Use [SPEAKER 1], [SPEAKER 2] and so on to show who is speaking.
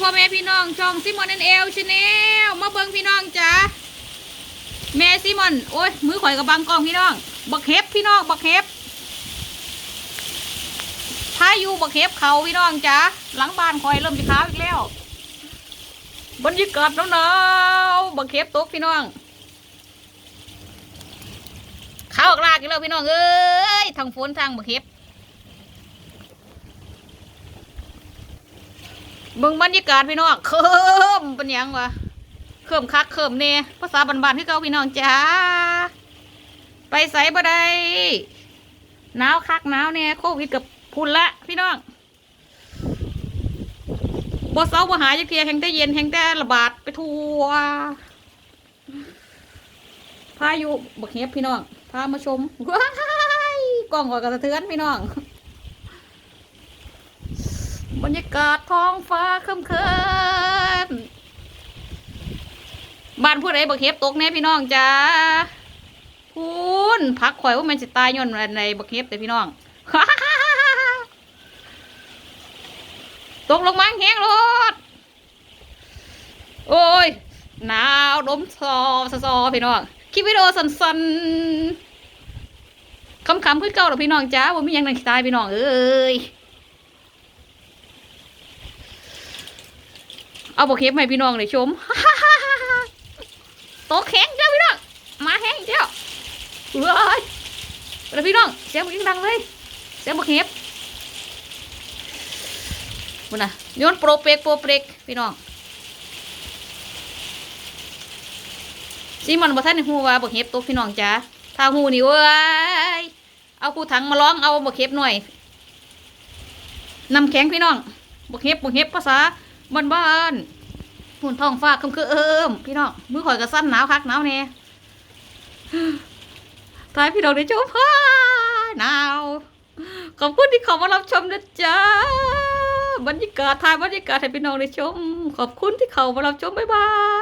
[SPEAKER 1] พ่อแม่พี่น้องช่องซิมอนเอ็นเอลชาแนลมาเบิ่งพี่น้องจ้าแม่ซิมอนโอ้ยมือข่อยกับบังกองพี่น้องบักเห็บพี่น้องบักเห็บพายุบักเห็บเขาพี่น้องจ้าหลังบ้านข่อยเริ่มจะขาวอีกแล้วบรรยากาศหนาวๆบักเห็บตกพี่น้องขาวออกลากอีกแล้วพี่น้องเอ้ยทางฝนทางบักเห็บ เบิ่งบรรยากาศพี่น้องเคิมเป็นยังวะเคิมคักเคิมเน่ภาษาบ้านๆที่เก่าพี่น้องจ้าไปใส่บ่ได้หนาวคักหนาวเนี่ยโควิดกับพุ่นละพี่น้องบ่เซาบ่หายจักเทียแห่งแต่เย็นแห่งแต่ระบาดไปทั่วพายุบักเฮ็บพี่น้องพามาชมว้ายกล้องก่อยกระเทือนพี่น้อง รรยากาศท้องฟ้าครึมครึมบ้านผู้ใดบักเห็บตกแน่พี่น้องจ้าพูนพักข่อยว่ามันจะตายย้อนในบักเห็บแต่พี่น้องตกลงมาแห้งรถโอ้ยหนาวลมซอซอซพี่น้องคลิปวิดีโอสั้นๆคำๆคือเก่าหรอพี่น้องจ้าว่ามียังนังตายพี่น้องเอ้ย เอาบอกเข็มให้พี่น้องได้ชมโตแข็งเจ้าพี่น้อง มาแข็งเจ้าเฮ้ยแล้วพี่น้องเสียงมันดังเลย เสียงบอกเข็มบุญนะโยนโปรเปกโปรเปกพี่น้องซีมันบ่ทันได้ฮู้ว่าบอกเห็บตกพี่น้องจ้าถ้าฮู้นี่เว้ย เอาผู้ถังมาร้องเอาบอกเห็บหน่อยนำแข็งพี่น้องบอกเห็บบอกเห็บภาษา บ้านบ้านหุ่นท้องฟ้าคำคือเอิมพี่น้องมือข่อยกระสั้นหนาวคักหนาวแน่ท้ายพี่น้องได้ชมฮ่าหนาว ขอบคุณที่เข้ามารับชมนะจ๊ะบรรยากาศทายบรรยากาศให้พี่น้องได้ชม ขอบคุณที่เข้ามารับชมบ๊ายบาย